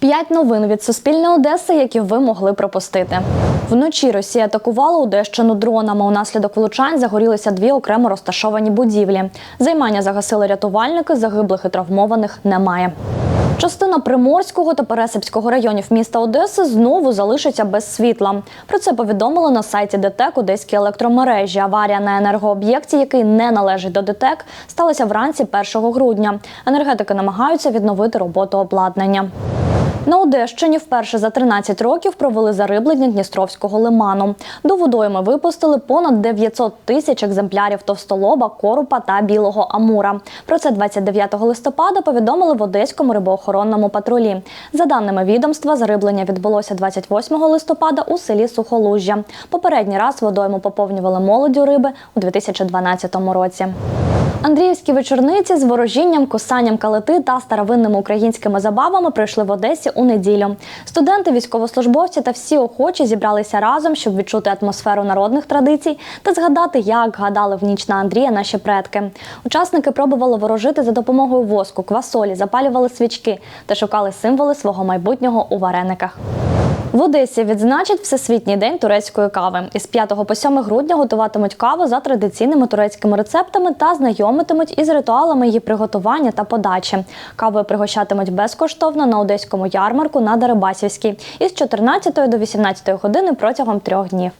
П'ять новин від Суспільне Одеси, які ви могли пропустити. Вночі Росія атакувала Одещину дронами. Унаслідок влучань загорілися дві окремо розташовані будівлі. Займання загасили рятувальники, загиблих і травмованих немає. Частина Приморського та Пересипського районів міста Одеси знову залишиться без світла. Про це повідомили на сайті ДТЕК Одеські електромережі. Аварія на енергооб'єкті, який не належить до ДТЕК, сталася вранці 1 грудня. Енергетики намагаються відновити роботу обладнання. На Одещині вперше за 13 років провели зариблення Дністровського лиману. До водойми випустили понад 900 тисяч екземплярів товстолоба, корупа та білого амура. Про це 29 листопада повідомили в Одеському рибоохоронному патрулі. За даними відомства, зариблення відбулося 28 листопада у селі Сухолужжя. Попередній раз водойму поповнювали молоддю риби у 2012 році. Андріївські вечорниці з ворожінням, кусанням калити та старовинними українськими забавами пройшли в Одесі у неділю. Студенти, військовослужбовці та всі охочі зібралися разом, щоб відчути атмосферу народних традицій та згадати, як гадали в ніч на Андрія наші предки. Учасники пробували ворожити за допомогою воску, квасолі, запалювали свічки та шукали символи свого майбутнього у варениках. В Одесі відзначать Всесвітній день турецької кави. Із 5 по 7 грудня готуватимуть каву за традиційними турецькими рецептами та знайомитимуть із ритуалами її приготування та подачі. Кавою пригощатимуть безкоштовно на одеському ярмарку на Дерибасівській із 14 до 18 години протягом трьох днів.